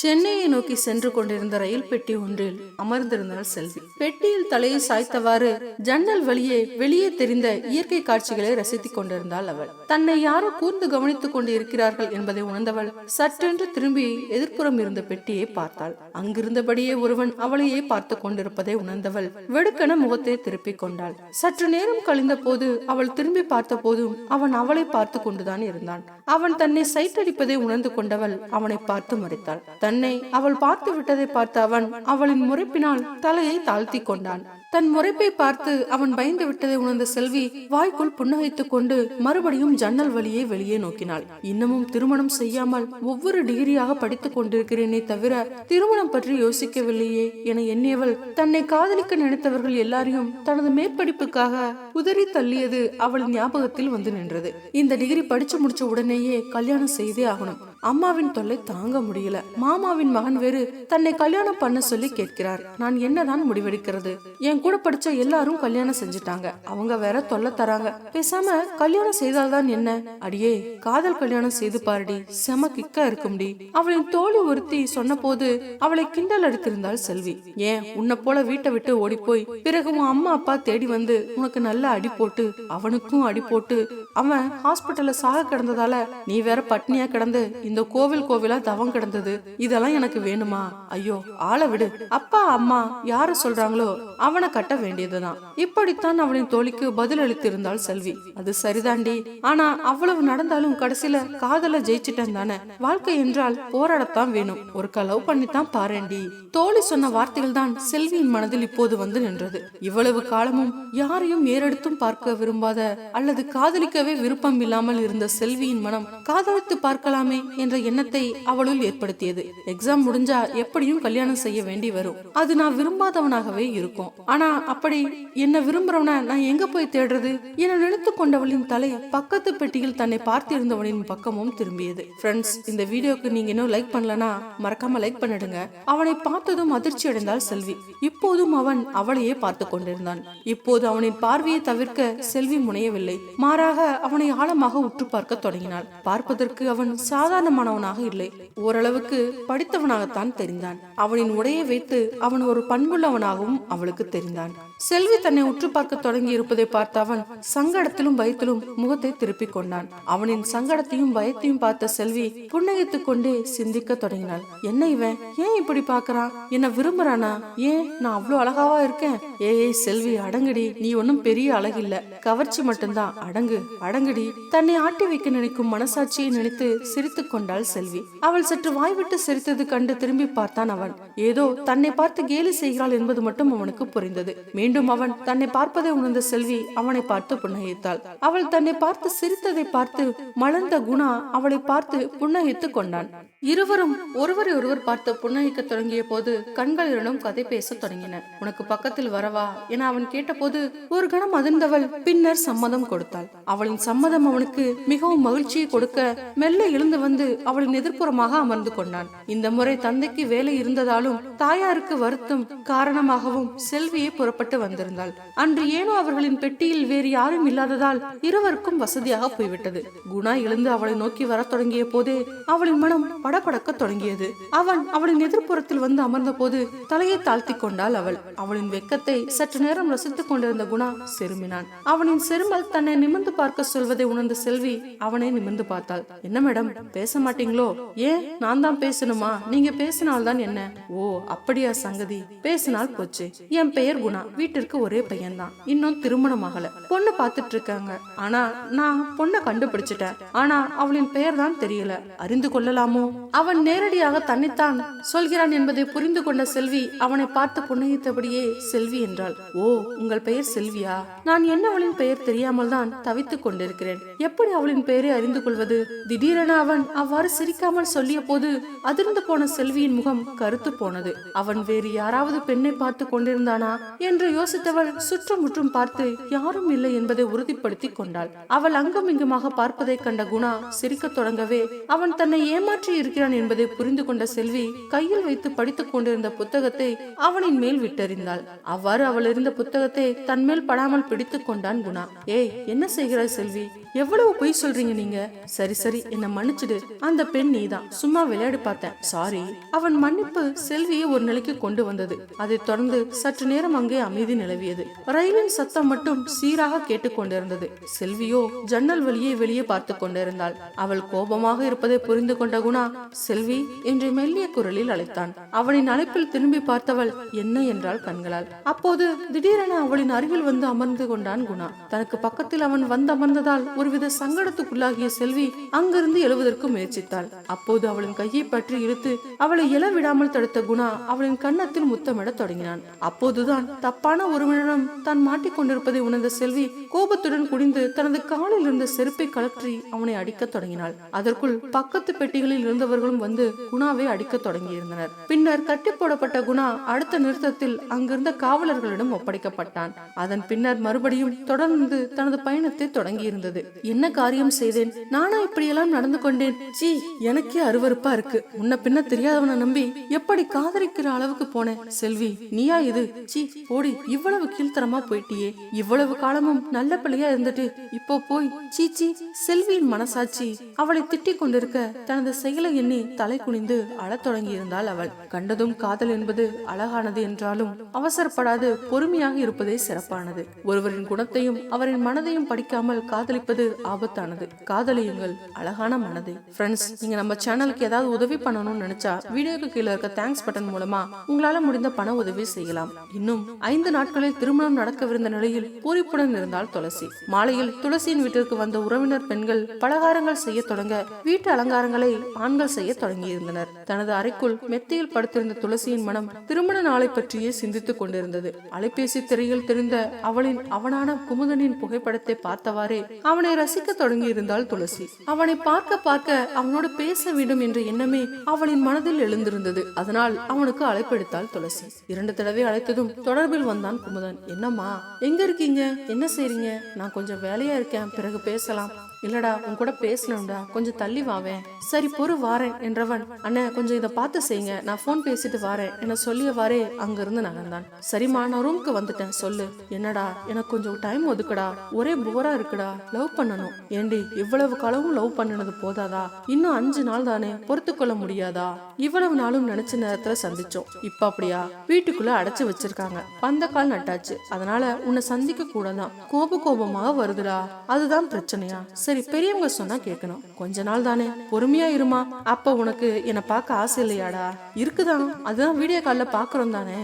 சென்னையை நோக்கி சென்று கொண்டிருந்த ரயில் பெட்டி ஒன்றில் அமர்ந்திருந்தாள் செல்வி. பெட்டியில் தலையை சாய்த்தவாறு ஜன்னல் வழியே வெளியே தெரிந்த இயற்கை காட்சிகளை ரசித்துக் கொண்டிருந்தாள் அவள். தன்னை யாரோ கூர்ந்து கவனித்துக் கொண்டு இருக்கிறார்கள் என்பதை உணர்ந்தவள் சற்றென்று திரும்பி எதிர்ப்புறம் இருந்த பெட்டியை பார்த்தாள். அங்கிருந்தபடியே ஒருவன் அவளையே பார்த்து கொண்டிருப்பதை உணர்ந்தவள் வெடுக்கென முகத்தை திருப்பிக் கொண்டாள். சற்று நேரம் கழிந்த போது அவள் திரும்பி பார்த்த போதும் அவன் அவளை பார்த்து கொண்டுதான் இருந்தான். அவன் தன்னை சைட்டடிப்பதை உணர்ந்து கொண்டவள் அவனை பார்த்து மறைத்தாள். தன்னை அவள் பார்த்து விட்டதை பார்த்த அவன் அவளின் முறைப்பினால் தலையை தாழ்த்தி கொண்டான். தன் முறைப்பை பார்த்து அவன் பயந்து விட்டதை உணர்ந்த செல்வி வாய்க்குள் புன்னகைத்துக் கொண்டு மறுபடியும் ஜன்னல் வழியே வெளியே நோக்கினாள். இன்னமும் திருமணம் செய்யாமல் ஒவ்வொரு டிகிரியாக படித்துக் கொண்டிருக்கிறேனே தவிர திருமணம் பற்றி யோசிக்கவில்லையே என எண்ணியவள் தன்னை காதலிக்க நினைத்தவர்கள் எல்லாரையும் தனது மேற்படிப்புக்காக உதறி தள்ளியது அவள் ஞாபகத்தில் வந்து நின்றது. இந்த டிகிரி படிச்சு முடிச்ச உடனேயே கல்யாணம் செய்தே ஆகணும். அம்மாவின் தொல்லை தாங்க முடியல. மாமாவின் மகன் வேறு தன்னை கல்யாணம் பண்ண சொல்லி கேட்கிறார். நான் என்னதான் முடிவெடுக்கிறது? என் கூட படிச்ச எல்லாரும் கல்யாணம் செஞ்சுட்டாங்க. அவங்க வேற தொல்லை தராங்க. பேசாம கல்யாணம் செய்தால்தான் என்ன? அடியே காதல் கல்யாணம் செய்து பாருடி. செம கிக்கா இருக்கும்டி. அவளின் தோழி ஒருத்தி சொன்ன போது அவளை கிண்டல் அடித்திருந்தாள் செல்வி. ஏன் உன்னை போல வீட்டை விட்டு ஓடி போய் பிறகு உன் அம்மா அப்பா தேடி வந்து உனக்கு நல்ல அடி போட்டு அவனுக்கும் அடி போட்டு அவன் ஹாஸ்பிட்டல்ல சாக கிடந்ததால நீ வேற பட்னியா கிடந்து இந்த கோவில் கோவிலா தவம் கிடந்தது. இதெல்லாம் எனக்கு வேணுமா? ஐயோ ஆள விடு. அப்பா அம்மா யார சொல்றாங்களோ அவனை கட்ட வேண்டியதுதான். இப்படித்தான் அவனின் தோழிக்கு பதில் அளித்திருந்தாள் செல்வி. அது சரிதாண்டி. ஆனா அவ்வளவு நடந்தாலும் கடைசியில காதல ஜெயிச்சிட்டேன் தானே? வாழ்க்கை என்றால் போராடத்தான் வேணும். ஒரு கலவு பண்ணித்தான் பாருண்டி. தோழி சொன்ன வார்த்தைகள் தான் செல்வியின் மனதில் இப்போது வந்து நின்றது. இவ்வளவு காலமும் யாரையும் ஏறெடுத்தும் பார்க்க விரும்பாத அல்லது காதலிக்கவே விருப்பம் இல்லாமல் இருந்த செல்வியின் மனம் காதலித்து பார்க்கலாமே என்ற எண்ணத்தை அவளுள் ஏற்படுத்தியது. எக்ஸாம் முடிஞ்சா எப்படியும் கல்யாணம் செய்ய வேண்டி வரும். அது நான் விரும்பாதவனாகவே இருக்கும். ஆனா அப்படி என்ன விரும்புறவன நான் எங்க போய் தேடுறது? என நினைத்து கொண்டவளின் தலை பக்கத்து பெட்டியில் தன்னை பார்த்திருந்தவனின் பக்கமும் திரும்பியது. ஃப்ரெண்ட்ஸ் இந்த வீடியோக்கு நீங்க இன்னும் லைக் பண்ணலனா மறக்காம லைக் பண்ணிடுங்க. அவனை பார்த்ததும் அதிர்ச்சி அடைந்தாள் செல்வி. இப்போதும் அவன் அவளையே பார்த்து கொண்டிருந்தான். இப்போது அவனின் பார்வையை தவிர்க்க செல்வி முனையவில்லை. மாறாக அவனை ஆழமாக உற்று பார்க்க தொடங்கினாள். பார்ப்பதற்கு அவன் சாதாரணமானவனாக இல்லை. ஓரளவுக்கு படித்தவனாகத்தான் தெரிந்தான். அவனின் உடையை வைத்து அவன் ஒரு பண்புள்ளவனாகவும் அவளுக்கு தெரிந்தான் செல்வி தன்னை உற்று பார்க்க தொடங்கி இருப்பதை பார்த்த அவன் சங்கடத்திலும் பயத்திலும் முகத்தை திருப்பிக் கொண்டான். அவனின் சங்கடத்தையும் பயத்தையும் பார்த்த செல்வி புன்னகைத்துக் கொண்டே சிந்திக்க தொடங்கினாள். என்ன இவன்? ஏன் இப்படி பாக்குறான் என்ன விரும்புறானா? ஏன் நான் அவ்வளவு அழகாவா இருக்கேன்? ஏய் செல்வி அடங்குடி. நீ ஒன்னும் பெரிய அழகில்ல. கவர்ச்சி மட்டும்தான். அடங்கு அடங்குடி. தன்னை ஆட்டி வைக்க நினைக்கும் மனசாட்சியை நினைத்து சிரித்துக் கொண்டாள் செல்வி. அவள் சற்று வாய்விட்டு சிரித்தது கண்டு திரும்பி பார்த்தான் அவன். ஏதோ தன்னை பார்த்து கேலி செய்கிறாள் என்பது மட்டும் அவனுக்கு புரிந்தது. மீண்டும் அவன் தன்னை பார்ப்பதை உணர்ந்த செல்வி அவனை பார்த்து புன்னகைத்தாள். அவள் தன்னை பார்த்து சிரித்ததை பார்த்து மலர்ந்த குணா அவளை பார்த்து புன்னகைத்துக் கொண்டான். இருவரும் ஒருவரை ஒருவர் பார்த்து புன்னகைக்க தொடங்கிய போது கண்களிடம் கதை பேச தொடங்கின. உனக்கு பக்கத்தில் வரவா? என அவன் கேட்டபோது ஒரு கணம் அதிர்ந்தவள் பின்னர் சம்மதம் கொடுத்தாள். அவளின் சம்மதம் அவனுக்கு மிகவும் மகிழ்ச்சியை கொடுக்க மெல்ல எழுந்து வந்து அவளின் எதிர்ப்புறமாக அமர்ந்து கொண்டான். இந்த முறை தந்தைக்கு வேலை இருந்ததாலும் தாயாருக்கு வருத்தம் காரணமாகவும் செல்வியை புறப்பட்டு வந்திருந்தாள். அன்று ஏனோ அவர்களின் பெட்டியில் வேறு யாரும் இல்லாததால் இருவருக்கும் வசதியாக போய்விட்டது. குணா எழுந்து அவளை நோக்கி வர தொடங்கிய போதே அவளின் மனம் படபடக்க தொடங்கியது. அவன் அவளின் எதிர்ப்புறத்தில் வந்து அமர்ந்த போது தலையை தாழ்த்தி கொண்டாள் அவள். அவளின் வெக்கத்தை சற்று நேரம் ரசித்துக் கொண்டிருந்த குணா செருமினான். அவனின் செருமல் தன்னை நிமிர்ந்து பார்க்க சொல்வதை உணர்ந்த செல்வி அவனை நிமிர்ந்து பார்த்தாள். என்ன மேடம் பேச மாட்டீங்களோ? ஏன்? நான் தான் பேசணுமா? நீங்க பேசினால்தான் என்ன? ஓ அப்படியா சங்கதி. பேசினால் போச்சு. என் பெயர் குணா வீட்டிற்கு ஒரே பையன்தான். இன்னும் திருமணமாகல பொண்ணு பார்த்துட்டு இருக்காங்க ஆனா நான் பொண்ணை கண்டுபிடிச்சிட்டேன். ஆனா அவளின் பெயர் தான் தெரியல. அறிந்து கொள்ளலாமோ? அவன் நேரடியாக தன்னைத்தான் சொல்கிறான் என்பதை புரிந்து கொண்ட செல்வி அவனை பார்த்து புன்னகித்தபடியே செல்வி என்றாள். ஓ உங்கள் பெயர் செல்வியா? நான் என்ன அவளின் பெயர் தெரியாமல் தான் தவித்துக் கொண்டிருக்கிறேன். எப்படி அவளின் பெயரை அறிந்து கொள்வது? திடீரென அவன் அவ்வாறு சிரிக்காமல் சொல்லிய போது அதிர்ந்து போன செல்வியின் முகம் கருத்து போனது. அவன் வேறு யாராவது பெண்ணை பார்த்து கொண்டிருந்தானா? என்று யோசித்தவள் சுற்றுமுற்றும் பார்த்து யாரும் இல்லை என்பதை உறுதிப்படுத்திக் கொண்டாள். அவள் அங்கும் இங்குமாக பார்ப்பதைக் கண்ட குணா சிரிக்கத் தொடங்கவே அவன் தன்னை ஏமாற்றி இருக்கிறான் என்பதை புரிந்து கொண்ட செல்வி கையில் வைத்து படித்துக் கொண்டிருந்த புத்தகத்தை அவனின் மேல் விட்டறிந்தாள். அவ்வாறு அவள் இருந்த புத்தகத்தை தன் மேல் படாமல் பிடித்துக் கொண்டான் குணா. ஏய் என்ன செய்கிறாய் செல்வி? எவ்வளவு பொய் சொல்றீங்க நீங்க? சரி சரி என்ன மன்னிச்சிடு. அந்த பெண் நீதான். சும்மா விளையாடி பார்த்தேன். சாரி அவன் மன்னிப்பு செல்வியை ஒரு நிலைக்கு கொண்டு வந்தது. அதைத் தொடர்ந்து சற்று நேரம் அங்கே அமைதி நிலவியது. ரயிலின் சத்தம் மட்டும் சீராக கேட்டுக்கொண்டிருந்தது செல்வியோ ஜன்னல் வழியே வெளியே பார்த்து கொண்டிருந்தாள். அவள் கோபமாக இருப்பதை புரிந்து கொண்ட குணா செல்வி என்று மெல்லிய குரலில் அழைத்தான். அவனின் அழைப்பில் திரும்பி பார்த்தவள் என்ன என்றாள் கண்களால்? அப்போது திடீரென அவளின் அருகில் வந்து அமர்ந்து கொண்டான் குணா. தனக்கு பக்கத்தில் அவன் வந்து அமர்ந்ததால் ஒருவித சங்கடத்துக்குள்ளாகிய செல்வி அங்கிருந்து எழுவதற்கு முயற்சித்தாள். அப்போது அவளின் கையை பற்றி இழுத்து அவளை எழ விடாமல் தடுத்த குணா அவளின் கன்னத்தில் முத்தமிடத் தொடங்கினான். அப்போதுதான் தப்பான ஒருவனிடம் தான் மாட்டிக்கொண்டிருப்பதை உணர்ந்த செல்வி கோபத்துடன் குடிந்து தனது காலில் இருந்த செருப்பை கழற்றி அவனை அடிக்கத் தொடங்கினாள். அதற்குள் பக்கத்து பெட்டிகளில் இருந்தவர்களும் வந்து குணாவை அடிக்கத் தொடங்கியிருந்தனர். பின்னர் கட்டி போடப்பட்ட குணா அடுத்த நிறுத்தத்தில் அங்கிருந்த காவலர்களிடம் ஒப்படைக்கப்பட்டான். அதன் பின்னர் மறுபடியும் தொடர்ந்து தனது பயணத்தை தொடங்கியிருந்தது. என்ன காரியம் செய்தேன்? நானா இப்படியெல்லாம் நடந்து கொண்டேன். ஜி எனக்கே அருவருப்பா இருக்கு. முன்ன பின்ன தெரியாதவனை நம்பி எப்படி காதலிக்கிற அளவுக்கு போனேன்? செல்வி நீயா இது? சி போடி இவ்வளவு கீழ்த்தரமா போயிட்டியே. இவ்வளவு காலமும் நல்ல பிள்ளையா இருந்துட்டு இப்போ போய் சீச்சி செல்வியின் மனசாட்சி அவளை திட்டிக் கொண்டிருக்க தனது செயலை எண்ணி தலை குனிந்து அழத் தொடங்கி இருந்தாள் அவள். கண்டதும் காதல் என்பது அழகானது என்றாலும் அவசரப்படாது பொறுமையாக இருப்பதே சிறப்பானது. ஒருவரின் குணத்தையும் அவரின் மனதையும் படிக்காமல் காதலிப்பது ஆபத்தானது. காதலியுங்கள். அழகான மனதை. ஃப்ரெண்ட்ஸ் நீங்க நம்ம சேனலுக்கு ஏதாவது உதவி பண்ணணும்னு நினைச்சா வீடியோக்கு கீழே இருக்க தேங்க்ஸ் பட்டன் மூலமா உங்களால முடிந்த பண உதவி செய்யலாம். இன்னும் ஐந்து நாட்களில் திருமணம் நடக்கவிருந்த நிலையில் பூரிப்புடன் இருந்தால் துளசி. மாலையில் துளசியின் வீட்டிற்கு வந்த உறவினர் பெண்கள் பலகாரங்கள் செய்ய தொடங்க வீட்டு அலங்காரங்களை ஆண்கள் செய்ய தொடங்கியிருந்தனர். தனது அறைக்குள் மெத்தையில் படுத்திருந்த துளசியின் மனம் திருமண நாளை பற்றியே சிந்தித்துக் கொண்டிருந்தது. அலைபேசி திரையில் தெரிந்த அவளின் அவனான குமுதனின் புகைப்படத்தை பார்த்தவாறே அவனை ரசிக்க தொடங்கியிருந்தாள் துளசி. அவனை பார்க்க பார்க்க அவனோடு பேச வேண்டும் என்ற எண்ணமே அவளின் மனதில் எழுந்திருந்தது. அதனால் அவனுக்கு அழைப்பெடுத்தாள் துளசி. இரண்டு தடவை அழைத்ததும் தொடர்பில் வந்தான் குமுதன். என்னம்மா எங்க இருக்கீங்க? என்ன செய்றீங்க? நான் கொஞ்சம் வேலையா இருக்கேன். பிறகு பேசலாம். இல்லடா உன் கூட பேசணும்டா. கொஞ்சம் தள்ளி வாவேன் சரி பொறு வாரேன் என்றவன். அண்ணே கொஞ்சம் இதை பார்த்து செய்யுங்க. நான் ஃபோன் பேசிட்டு வாரேன். என சொல்லியவாறே அங்கிருந்து நகர்ந்தான். சரிம்மா நான் ரூமுக்கு வந்துட்டேன். சொல்லு. என்னடா எனக்கு கொஞ்சம் டைம் ஒதுக்குடா. ஒரே போரா இருக்குடா. லவ் பண்ணணும். ஏண்டி இவ்வளவு காலமும் லவ் பண்ணினது போதாதா? இன்னும் அஞ்சு நாள் தானே. பொறுத்து கொள்ள முடியாதா? இவ்வளவு நாளும் நினைச்ச நேரத்துல சந்திச்சோம். இப்ப அப்படியா? வீட்டுக்குள்ள அடைச்சு வச்சிருக்காங்க. பந்த கால் நட்டாச்சு. அதனால உன்னை சந்திக்க கூடதான். கோப கோபமாக வருதுடா. அதுதான் பிரச்சனையா? சரி பெரியவங்க சொன்னா கேட்கணும். கொஞ்ச நாள் தானே. பொறுமையா இருமா. அப்ப உனக்கு என்னை பார்க்க ஆசை இல்லையாடா? இருக்குதான். அதுதான் வீடியோ கால்ல பாக்குறோம் தானே.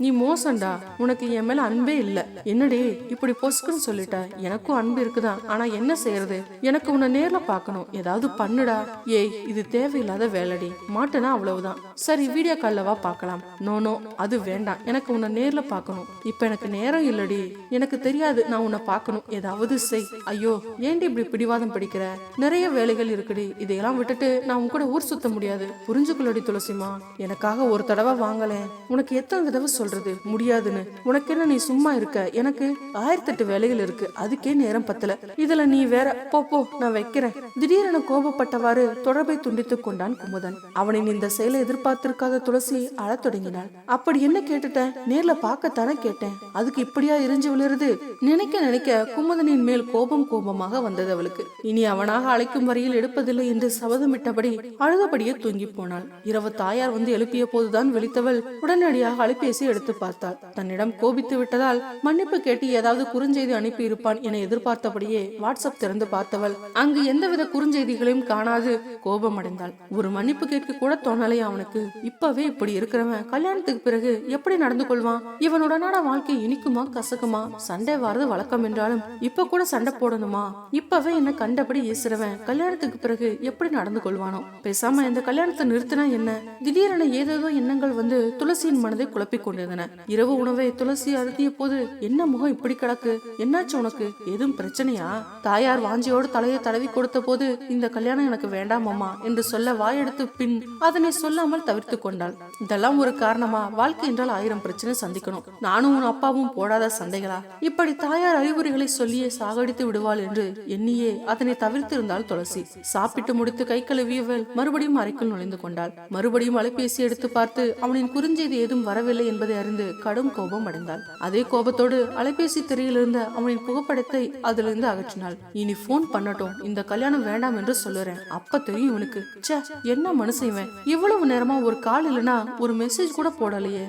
நீ மோசம்டா. உனக்கு என் மேல அன்பே இல்ல. என்னடே? இப்படி பொசுக்குன்னு சொல்லிட்ட. எனக்கும் அன்பு இருக்குதான் ஆனா என்ன செய்யறது? எனக்கு உன்னை நேர்ல பார்க்கணும் ஏதாவது பண்ணுடா. ஏய் இது தேவையில்லாத வேலைடி. மாட்டேனா அவ்வளவுதான். சரி வீடியோ கால்ல வா பார்க்கலாம் நோ நோ அது வேண்டாம். எனக்கு உன்னை நேர்ல பார்க்கணும் இப்ப எனக்கு நேரம் இல்லடி. எனக்கு தெரியாது நான் உன்னை பார்க்கணும் ஏதாவது செய். ஐயோ ஏண்டி இப்படி பிடிவாதம் பிடிக்கிற? நிறைய வேலைகள் இருக்குடி. இதையெல்லாம் விட்டுட்டு நான் உன் கூட ஊர் சுத்த முடியாது. புரிஞ்சுக்கொள்ளடி துளசிமா எனக்காக ஒரு தடவை வாங்கலேன் உனக்கு எத்தனை தடவை சொல்றது? முடியாதுன்னு. உனக்கு என்ன நீ சும்மா இருக்க? எனக்கு ஆயிரத்தெட்டு வேலைகள் இருக்கு. அதுக்கே நேரம் பத்தல. இதுல நீ வேற போ போ நான் வைக்கிறேன். திடீரென கோபப்பட்டவாறு தொடர்பை துண்டித்துக் கொண்டான் குமுதன். அவனின் இந்த செயலை எதிர்பார்த்திருக்காத துளசி அழத் தொடங்கினாள். அப்படி என்ன கேட்டுட்டேன்? நேர்ல பார்க்கத்தானே கேட்டேன். அதுக்கு இப்படியா எரிஞ்சு விழுறது? நினைக்க நினைக்க குமுதனின் மேல் கோபம் கோபமாக வந்தது அவளுக்கு. இனி அவனாக அழைக்கும் வரையில் எடுப்பதில்லை என்று சபதமிட்டபடி அழுதபடியே தூங்கி போனாள். இரவு தாயார் வந்து எழுப்பிய போதுதான் விழித்தவள் உடனடியாக அலைபேசி எடுத்து பார்த்தாள். தன்னிடம் கோபித்து விட்டதால் மன்னிப்பு கேட்டு ஏதாவது குறுஞ்செய்தி அனுப்பி இருப்பான் என எதிர்பார்த்தபடியே வாட்ஸ்அப் திறந்து பார்த்தவள் அங்கு எந்தவித குறுஞ்செய்திகளையும் காணாது கோபமடைந்தாள். ஒரு மன்னிப்பு கேட்க கூட தோணலை அவனுக்கு. இப்பவே இப்படி இருக்கிறவன் கல்யாணத்துக்கு பிறகு எப்படி நடந்து கொள்வான்? இவனுடனான வாழ்க்கை இனிக்குமா கசக்குமா? சண்டை வாரது வழக்கம் என்றாலும் இப்ப கூட சண்டை போடணுமா? இப்பவே என்ன கண்டபடி ஈசுறவன் கல்யாணத்துக்கு பிறகு எப்படி நடந்து கொள்வானோ? பேசாம இந்த கல்யாணத்தை நிறுத்தினா என்ன? திடீரென ஏதேதோ எண்ணங்கள் வந்து துளசியின் மனதை குழப்பிக் கொண்டிருந்தன இரவு உணவை துளசி அழுத்திய போது என்ன முகம் இப்படி கிடக்கு? என்னாச்சு உனக்கு? எதுவும் பிரச்சனையா? தாயார் வாஞ்சியோடு தலையை தடவி கொடுத்த போது இந்த கல்யாணம் எனக்கு வேண்டாம் அம்மா என்று சொல்ல வாயெடுத்து பின் அதனை சொல்லாமல் தவிர்த்து கொண்டாள். இதெல்லாம் ஒரு காரணமா? வாழ்க்கை என்றால் ஆயிரம் பிரச்சனை சந்திக்கணும். நானும் உன் அப்பாவும் போடாத சந்தைகளா இப்படி தாயார் அறிவுரைகளை சொல்லியே சாகடித்து விடுவாள் என்று எண்ணியே அதனை தவிர்த்து இருந்தால் துளசி. சாப்பிட்டு முடித்து கை கழுவியவள் மறுபடியும் அறைக்குள் நுழைந்து கொண்டாள். மறுபடியும் அலைபேசி எடுத்து பார்த்து அவனின் குறுஞ்செய்தி ஏதும் வரவில்லை என்பதை அறிந்து கடும் கோபம் அடைந்தாள். அதே கோபத்தோடு அலைபேசி திரையில் இருந்த அவனின் புகைப்படத்தை அதிலிருந்து அகற்றினாள். இனி போன் பண்ணட்டும். இந்த கல்யாணம் வேண்டாம் என்று சொல்லுறேன். அப்ப தெரியும் இவனுக்கு. என்ன மனுஷன் இவன்? இவ்வளவு நேரமா ஒரு கால் இல்லனா ஒரு மெசேஜ் கூட போடலையே.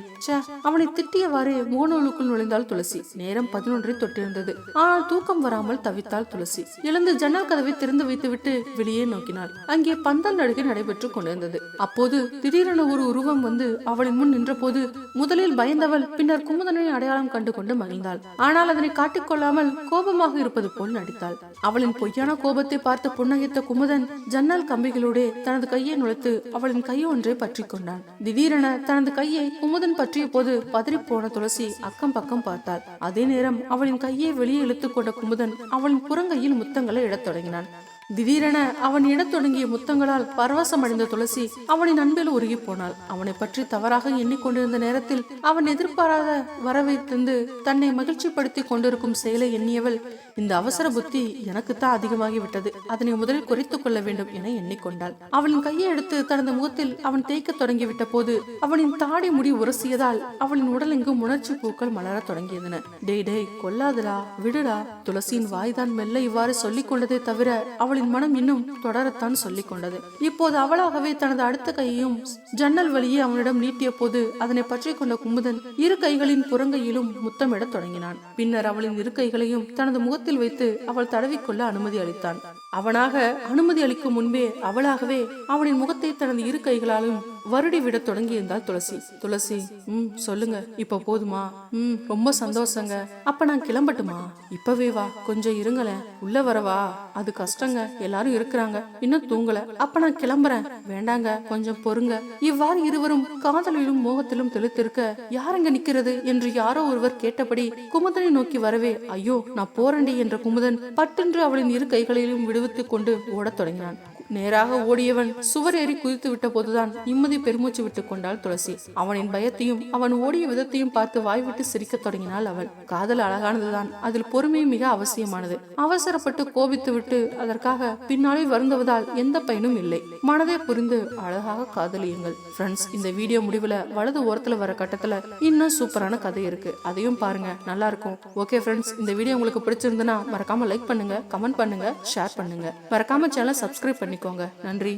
அவனை திட்டியவாறு முகநூலுக்குள் நுழைந்தாள் துளசி. நேரம் பதினொன்றை தொட்டிருந்தது. ஆனால் தூக்கம் வராமல் தவித்தாள் துளசி. எழுந்து ஜன்னல் கதவை திறந்து வைத்துவிட்டு வெளியே நோக்கினாள். அங்கே பந்தல் நடுகை நடைபெற்றுக் கொண்டிருந்தது. அப்போது திடீரென ஒரு உருவம் வந்து அவளின் முன் நின்றபோது முதலில் பயந்தவள் பின்னர் குமுதனை அடையாளம் கண்டு கொண்டு மகிழ்ந்தாள். ஆனால் அதனை காட்டிக்கொள்ளாமல் கோபமாக இருப்பது போல் நடித்தாள். அவளின் பொய்யான கோபத்தை பார்த்து புன்னகைத்த குமுதன் ஜன்னல் கம்பிகளோடே தனது கையை நுழைத்து அவளின் கை ஒன்றை பற்றி கொண்டான். திடீரென தனது கையை குமுதன் பற்றிய போது பதறிப்போன துளசி அக்கம் பக்கம் பார்த்தாள். அதே நேரம் அவளின் கையை வெளியே இழுத்துக் கொண்ட குமுதன் அவளின் புறங்கையில் முத்தங்களை இடத் தொடங்கினான். திடீரென அவன் இடத் தொடங்கிய முத்தங்களால் பரவசமடைந்த துளசி அவனின் அன்பில் உருகி போனாள். அவனை பற்றி தவறாக எண்ணிக்கொண்டிருந்த நேரத்தில் அவன் எதிர்பாராத வரவை தந்து தன்னை மகிழ்ச்சிப்படுத்தி கொண்டிருக்கும் செயலை எண்ணியவள் இந்த அவசர புத்தி எனக்குத்தான் அதிகமாகி விட்டது அதனை முதலில் குறைத்துக் கொள்ள வேண்டும் என எண்ணிக்கொண்டாள். அவளின் கையை எடுத்து தனது முகத்தில் அவன் தேய்க்க தொடங்கிவிட்ட போது அவனின் தாடி முடி உரசியதால் அவளின் உடலெங்கும் உணர்ச்சி பூக்கள் மலரத் தொடங்கியதன. டேய் டேய் கொல்லாதடா விடுடா. துளசியின் வாய்தான் மெல்ல இவ்வாறு சொல்லிக் கொண்டதே தவிர அவள் அவளின் மனம் இன்னும் தொடரத்தான் சொல்லிக் கொண்டது இப்போது அவளாகவே தனது அடுத்த கையையும் ஜன்னல் வழியே அவனிடம் நீட்டிய போது அதனை பற்றி கொண்ட குமுதன் இரு கைகளின் புறங்கையிலும் முத்தமிடத் தொடங்கினான். பின்னர் அவளின் இரு கைகளையும் தனது முகத்தில் வைத்து அவள் தடவிக்கொள்ள அனுமதி அளித்தான். அவனாக அனுமதி அளிக்கும் முன்பே அவளாகவே அவனின் முகத்தை தனது இரு கைகளாலும் வருடி விட தொடங்கியிருந்தாள் துளசி. துளசி ம் சொல்லுங்க. இப்ப போதுமா? ம் ரொம்ப சந்தோஷங்க. அப்ப நான் கிளம்பட்டுமா? இப்பவே வா. கொஞ்சம் இருங்களேன் உள்ள வரவா அது கஷ்டங்க. எல்லாரும் இருக்கிறாங்க. இன்னும் தூங்கல. அப்ப நான் கிளம்புறேன். வேண்டாங்க. கொஞ்சம் பொறுங்க. இவ்வாறு இருவரும் காதலிலும் மோகத்திலும் தெளித்திருக்க யாரங்க நிக்கிறது? என்று யாரோ ஒருவர் கேட்டபடி குமுதனை நோக்கி வரவே ஐயோ நான் போறண்டே என்ற குமுதன் பட்டென்று அவளின் இரு கைகளிலும் விடுவித்துக் கொண்டு ஓடத் தொடங்கினான். நேராக ஓடியவன் சுவர் ஏறி குதித்து விட்ட போதுதான் நிம்மதி பெருமூச்சு விட்டுக் கொண்டாள் துளசி. அவனின் பயத்தையும் அவன் ஓடிய விதத்தையும் பார்த்து வாய்விட்டு சிரிக்கத் தொடங்கினாள் அவள். காதல் அழகானதுதான். அதில் பொறுமை மிக அவசியமானது. அவசரப்பட்டு கோபித்து விட்டு அதற்காக பின்னாலே வருந்துவதால் எந்த பயனும் இல்லை. மனதை புரிந்து அழகாக காதலியுங்கள். ஃப்ரெண்ட்ஸ் இந்த வீடியோ முடிவுல வலது ஓரத்துல வர கட்டத்துல இன்னும் சூப்பரான கதை இருக்கு. அதையும் பாருங்க. நல்லா இருக்கும் ஓகே ஃப்ரெண்ட்ஸ் இந்த வீடியோ உங்களுக்கு பிடிச்சிருந்தனா மறக்காம லைக் பண்ணுங்க கமெண்ட் பண்ணுங்க ஷேர் பண்ணுங்க. மறக்காம சேனலை சப்ஸ்கிரைப் பண்ணிக்கோங்க நன்றி.